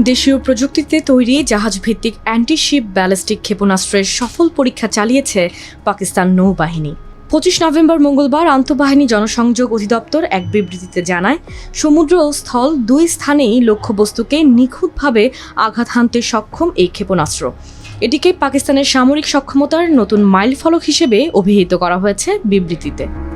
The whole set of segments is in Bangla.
দেশীয় প্রযুক্তিতে তৈরি জাহাজ ভিত্তিক অ্যান্টিশিপ ব্যালিস্টিক ক্ষেপণাস্ত্রের সফল পরীক্ষা চালিয়েছে পাকিস্তান নৌবাহিনী। পঁচিশ নভেম্বর মঙ্গলবার আন্তঃবাহিনী জনসংযোগ অধিদপ্তর এক বিবৃতিতে জানায়, সমুদ্র ও স্থল দুই স্থানেই লক্ষ্যবস্তুকে নিখুঁতভাবে আঘাত হানতে সক্ষম এই ক্ষেপণাস্ত্র। এটিকে পাকিস্তানের সামরিক সক্ষমতার নতুন মাইলফলক হিসেবে অভিহিত করা হয়েছে বিবৃতিতে।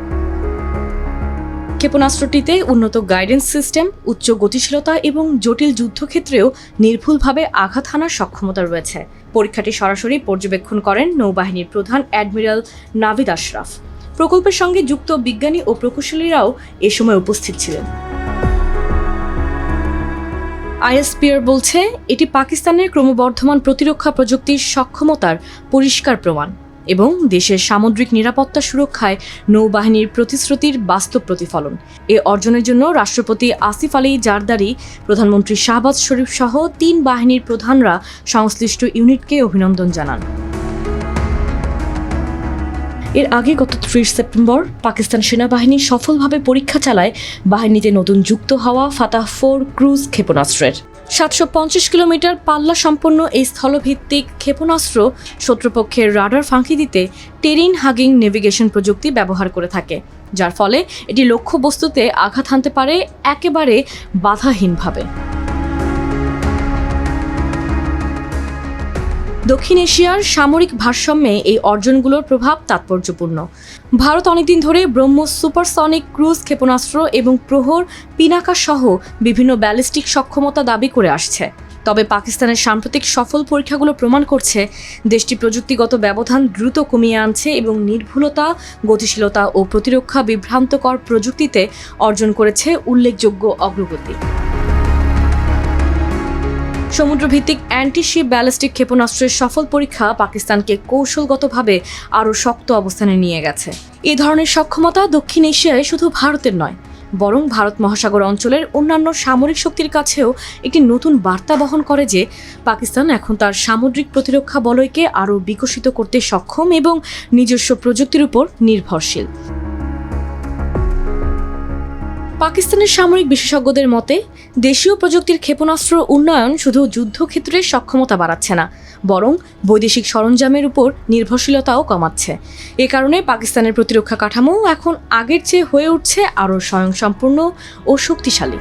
ক্ষেপণাস্ত্রটিতে উন্নত গাইডেন্স সিস্টেম উচ্চ গতিশীলতা এবং জটিল যুদ্ধক্ষেত্রেও নির্ভুলভাবে আঘাত হানার সক্ষমতা রয়েছে। পরীক্ষাটি সরাসরি পর্যবেক্ষণ করেন নৌবাহিনীর প্রধান অ্যাডমিরাল নাভিদ আশরাফ। প্রকল্পের সঙ্গে যুক্ত বিজ্ঞানী ও প্রকৌশলীরাও এ সময় উপস্থিত ছিলেন। আইএসপিআর বলছে, এটি পাকিস্তানের ক্রমবর্ধমান প্রতিরক্ষা প্রযুক্তির সক্ষমতার পরিষ্কার প্রমাণ। এবং দেশের সামুদ্রিক নিরাপত্তা সুরক্ষায় নৌবাহিনীর প্রতিশ্রুতির বাস্তব প্রতিফলন। এ অর্জনের জন্য রাষ্ট্রপতি আসিফ আলী জারদারি, প্রধানমন্ত্রী শাহবাজ শরীফ সহ তিন বাহিনীর প্রধানরা সংশ্লিষ্ট ইউনিটকে অভিনন্দন জানান। এর আগে গত ত্রিশ সেপ্টেম্বর পাকিস্তান সেনাবাহিনী সফলভাবে পরীক্ষা চালায় বাহিনীতে নতুন যুক্ত হওয়া ফাতাহ ফোর ক্রুজ ক্ষেপণাস্ত্রের। সাতশো পঞ্চাশ কিলোমিটার পাল্লা সম্পন্ন এই স্থলভিত্তিক ক্ষেপণাস্ত্র শত্রুপক্ষের রাডার ফাঁকি দিতে টেরিন হাগিং নেভিগেশন প্রযুক্তি ব্যবহার করে থাকে, যার ফলে এটি লক্ষ্যবস্তুতে আঘাত হানতে পারে একেবারে বাধাহীনভাবে। দক্ষিণ এশিয়ার সামরিক ভারসাম্যে এই অর্জনগুলোর প্রভাব তাৎপর্যপূর্ণ। ভারত অনেকদিন ধরে ব্রহ্মোস সুপারসনিক ক্রুজ ক্ষেপণাস্ত্র এবং প্রহর পিনাকা সহ বিভিন্ন ব্যালিস্টিক সক্ষমতা দাবি করে আসছে। তবে পাকিস্তানের সাম্প্রতিক সফল পরীক্ষাগুলো প্রমাণ করছে, দেশটি প্রযুক্তিগত ব্যবধান দ্রুত কমিয়ে আনছে এবং নির্ভুলতা, গতিশীলতা ও প্রতিরক্ষা বিভ্রান্তকর প্রযুক্তিতে অর্জন করেছে উল্লেখযোগ্য অগ্রগতি। সমুদ্রভিত্তিক অ্যান্টিশিপ ব্যালিস্টিক ক্ষেপণাস্ত্রের সফল পরীক্ষা পাকিস্তানকে কৌশলগতভাবে আরও শক্ত অবস্থানে নিয়ে গেছে। এ ধরনের সক্ষমতা দক্ষিণ এশিয়ায় শুধু ভারতের নয়, বরং ভারত মহাসাগর অঞ্চলের অন্যান্য সামরিক শক্তির কাছেও একটি নতুন বার্তা বহন করে যে, পাকিস্তান এখন তার সামুদ্রিক প্রতিরক্ষা বলয়কে আরও বিকশিত করতে সক্ষম এবং নিজস্ব প্রযুক্তির উপর নির্ভরশীল। পাকিস্তানের সামরিক বিশেষজ্ঞদের মতে, দেশীয় প্রযুক্তির ক্ষেপণাস্ত্র উন্নয়ন শুধু যুদ্ধক্ষেত্রে সক্ষমতা বাড়াচ্ছে না, বরং বৈদেশিক সরঞ্জামের উপর নির্ভরশীলতাও কমাচ্ছে। এ কারণে পাকিস্তানের প্রতিরক্ষা কাঠামো এখন আগের চেয়ে হয়ে উঠছে আরও স্বয়ংসম্পূর্ণ ও শক্তিশালী।